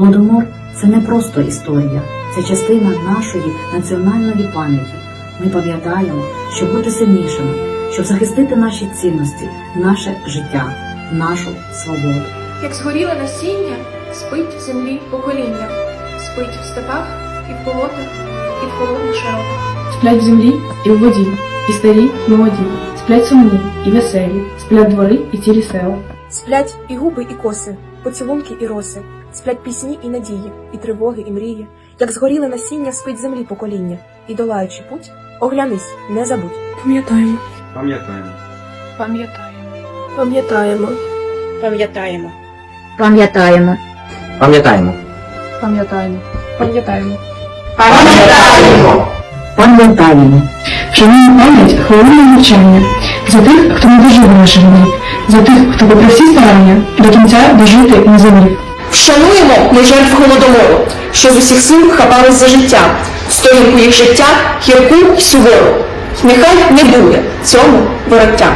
Голодомор це не просто історія, це частина нашої національної пам'яті. Ми пам'ятаємо, щоб бути сильнішими, щоб захистити наші цінності, наше життя, нашу свободу. Як згоріле насіння, спить в землі покоління, спить в степах і в болотах, і в холодних шелках. Сплять в землі і в воді, і старі, і молоді, сплять сумні і веселі, сплять двори і цілі села. Сплять і губи, і коси, поцілунки і роси, сплять пісні і надії, і тривоги, і мрії, як згоріле насіння спить землі покоління, і долаючи путь, оглянись, не забудь. Пам'ятаємо. Пам'ятаємо. Пам'ятаємо. Пам'ятаємо. Пам'ятаємо. Пам'ятаємо. Пам'ятаємо. Пам'ятаємо. Пам'ятаємо. Пам'ятаємо. пам'ятаємо. Шануємо пам'ять хвилиною мовчання за тих, хто не дожив на землі, за тих, хто попри всі старання до кінця дожити на землі. Вшануємо ми жертв голодомору, що з усіх сил хапались за життя, сторінку їх життя, гірку й сувору. Нехай не буде цьому вороття.